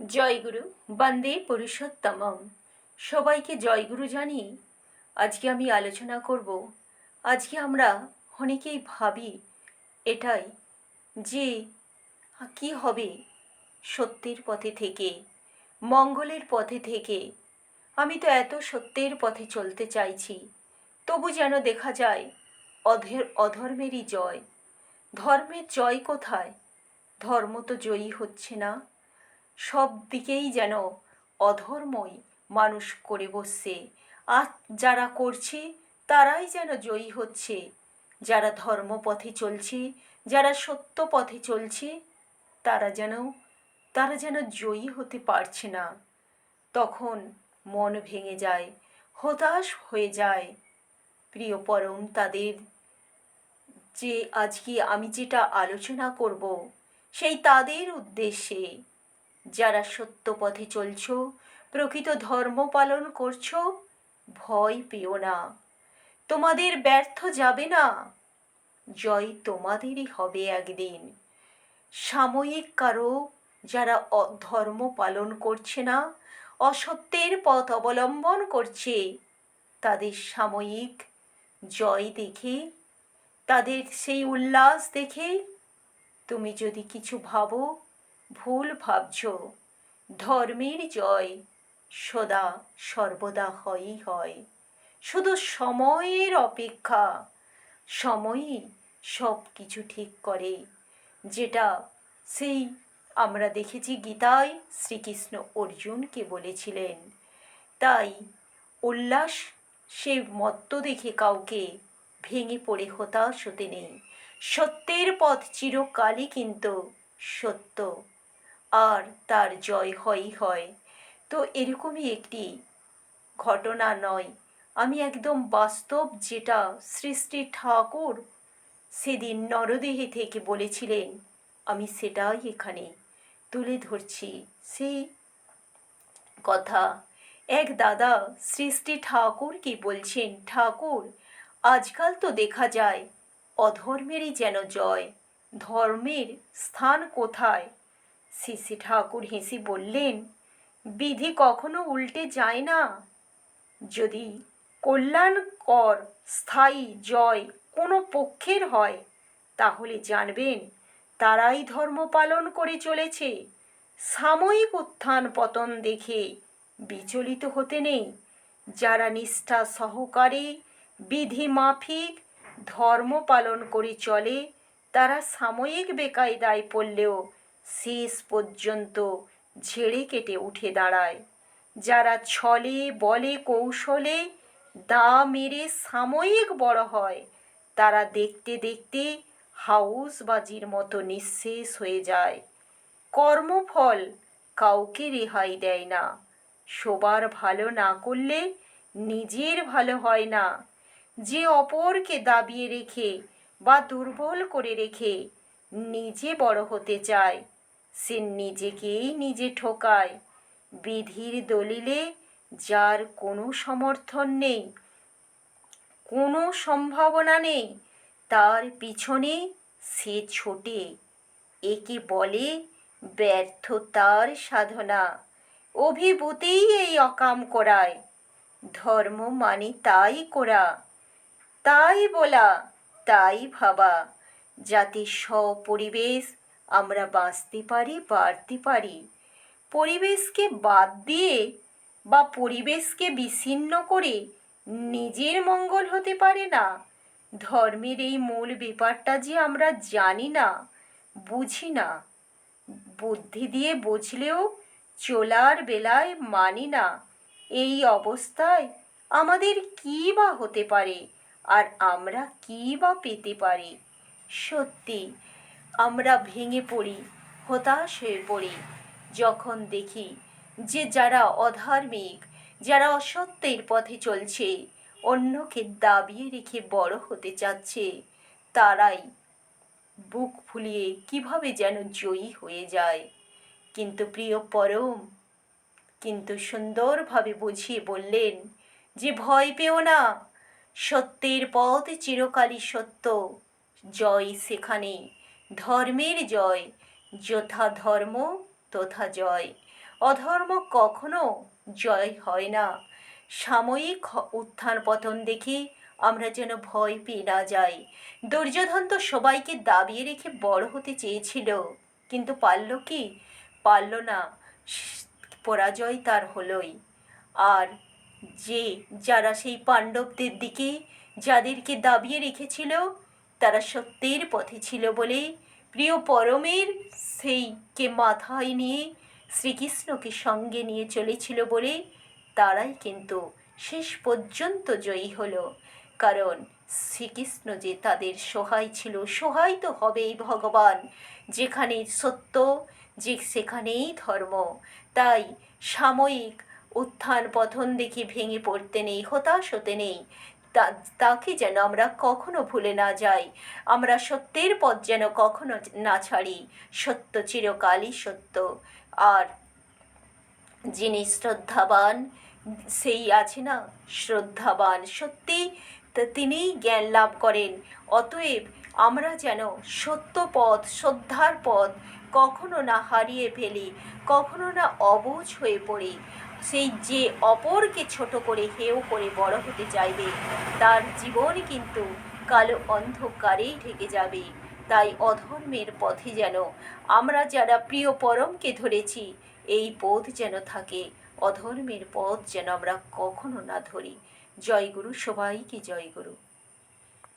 জয়গুরু বন্দে পুরুষোত্তমম। সবাইকে জয়গুরু জানিয়ে আজকে আমি আলোচনা করব। আজকে আমরা অনেকেই ভাবি এটাই যে, কি হবে সত্যের পথে থেকে, মঙ্গলের পথে থেকে? আমি তো এত সত্যের পথে চলতে চাইছি, তবু যেন দেখা যায় অধের, অধর্মেরই জয়। ধর্মের জয় কোথায়? ধর্ম তো জয়ী হচ্ছে না। সব দিকেই যেন অধর্মই মানুষ করে বসছে। আর যারা করছে, তারাই যেন জয়ী হচ্ছে। যারা ধর্মপথে চলছে, যারা সত্য পথে চলছে, তারা যেন তারা যেন জয়ী হতে পারছে না। তখন মন ভেঙে যায়, হতাশ হয়ে যায়। প্রিয় পরম, তাদের যে আজকে আমি যেটা আলোচনা করব, সেই তাদের উদ্দেশ্যে যারা সত্য পথে চলছ, প্রকৃত ধর্ম পালন করছ, ভয় পেও না। তোমাদের ব্যর্থ যাবে না। জয় তোমাদেরই হবে একদিন। সাময়িক কারও যারা ধর্ম পালন করছে না, অসত্যের পথ অবলম্বন করছে, তাদের সাময়িক জয় দেখে, তাদের সেই উল্লাস দেখে, তুমি যদি কিছু ভাবো ভুল ভাবছ, ধর্মের জয় সদা সর্বদা হয়ই হয়। শুধু সময়ের অপেক্ষা, সময়ই সব কিছু ঠিক করে। যেটা সেই আমরা দেখেছি গীতায় শ্রীকৃষ্ণ অর্জুনকে বলেছিলেন। তাই উল্লাস সে মত্ত দেখে কাউকে ভেঙে পড়ে হতাশ হতে নেই। সত্যের পথ চিরকালই কিন্তু সত্য। আর তার জয় হয়ই হয় তো এরকমই একটি ঘটনা নয়। আমি একদম বাস্তব যেটা শ্রী ঠাকুর সেদিন নরদেহে থেকে বলেছিলেন, আমি সেটাই এখানে তুলে ধরছি। সেই কথা এক দাদা শ্রী ঠাকুরকে বলছেন, ঠাকুর, আজকাল তো দেখা যায় অধর্মেরই যেন জয়। ধর্মের স্থান কোথায়? শ্রী ঠাকুর হেসে বললেন, বিধি কখনো উল্টে যায় না। যদি কল্যাণকর, স্থায়ী জয় কোনো পক্ষের হয়, তাহলে জানবেন, তারাই ধর্ম পালন করে চলেছে। সাময়িক উত্থান পতন দেখে বিচলিত হতে নেই। যারা নিষ্ঠা সহকারে বিধি মাফিক, ধর্ম পালন করে চলে, তারা সাময়িক বেকায়দায় পড়লেও শেষ পর্যন্ত ঝেড়ে কেটে উঠে দাঁড়ায়। যারা ছলে বলে কৌশলে দা মেরে সাময়িক বড় হয়, তারা দেখতে দেখতে হাউসবাজির মতো নিঃশেষ হয়ে যায়। কর্মফল কাউকে রেহাই দেয় না। সবার ভালো না করলে নিজের ভালো হয় না। যে অপরকে দাবিয়ে রেখে বা দুর্বল করে রেখে নিজে বড় হতে চায় সে নিজেকেই নিজে ঠকায়। বিধির দলিলে যার কোনো সমর্থন নেই, কোনো সম্ভাবনা নেই, তার পিছনে সে ছোটে। একে বলে ব্যর্থতার সাধনা। অভিভূতেই এই অকাম করায়। ধর্ম মানে তাই করা। তাই বলা, তাই ভাবা। যাতে স্বপরিবেশ আমরা বাঁচতে পারি, বাড়তে পারি। পরিবেশকে বাদ দিয়ে বা পরিবেশকে বিচ্ছিন্ন করে নিজের মঙ্গল হতে পারে না। ধর্মের এই মূল ব্যাপারটা যে আমরা জানি না, বুঝি না। বুদ্ধি দিয়ে বুঝলেও চলার বেলায় মানি না। এই অবস্থায় আমাদের কী বা হতে পারে? আর আমরা কী বা পেতে পারি? সত্যি আমরা ভেঙে পড়ি হতাশ হয়ে পড়ি। যখন দেখি যে যারা অধার্মিক, যারা অসত্যের পথে চলছে, অন্যকে দাবিয়ে রেখে বড় হতে চাচ্ছে, তারাই বুক ফুলিয়ে কীভাবে যেন জয়ী হয়ে যায়। কিন্তু প্রিয় পরম, কিন্তু সুন্দরভাবে বুঝিয়ে বললেন যে ভয় পেও না, সত্যের পথ চিরকালই সত্য, জয় সেখানে ধর্মের জয়, যথা ধর্ম, তথা জয়। অধর্ম কখনো জয় হয় না। সাময়িক উত্থান পতন দেখে আমরা যেন ভয় পেয়ে না যাই। দুর্যোধন তো সবাইকে দাবিয়ে রেখে বড় হতে চেয়েছিল, কিন্তু পারল কি? পারল না। পরাজয় তার হলোই। আর যে যারা সেই পাণ্ডবদের দিকে যাদেরকে দাবিয়ে রেখেছিল তারা সত্যের পথে ছিল বলে প্রিয় পরমের সেইকে মাথায় নিয়ে শ্রীকৃষ্ণকে সঙ্গে নিয়ে চলেছিল বলে তারাই কিন্তু শেষ পর্যন্ত জয়ী হলো। কারণ শ্রীকৃষ্ণ যে তাদের সহায় ছিল, সহায় তো হবেই ভগবান। যেখানে সত্য, যে সেখানেই ধর্ম। তাই সাময়িক উত্থান পথন দেখে ভেঙে পড়তে নেই, হতাশ হতে নেই। তাকে যেন আমরা কখনো ভুলে না যাই। আমরা সত্যের পথ যেন কখনো না ছাড়ি। সত্য চিরকালই সত্য। আর যিনি শ্রদ্ধাবান, সেই আছে না শ্রদ্ধাবান। সত্যি তিনিই জ্ঞান লাভ করেন। অতএব আমরা যেন সত্য পথ, শ্রদ্ধার পথ কখনো না হারিয়ে ফেলি, কখনো না অবুঝ হয়ে পড়ি। সেই যে অপরকে ছোট করে হেও করে বড় হতে চাইবে, তার জীবন কিন্তু কালো অন্ধকারেই ঢেকে যাবে। তাই অধর্মের পথে যেন আমরা যারা প্রিয় পরমকে ধরেছি, এই পথ যেন থাকে। অধর্মের পথ যেন আমরা কখনো না ধরি। জয় গুরু সবাইকে জয় গুরু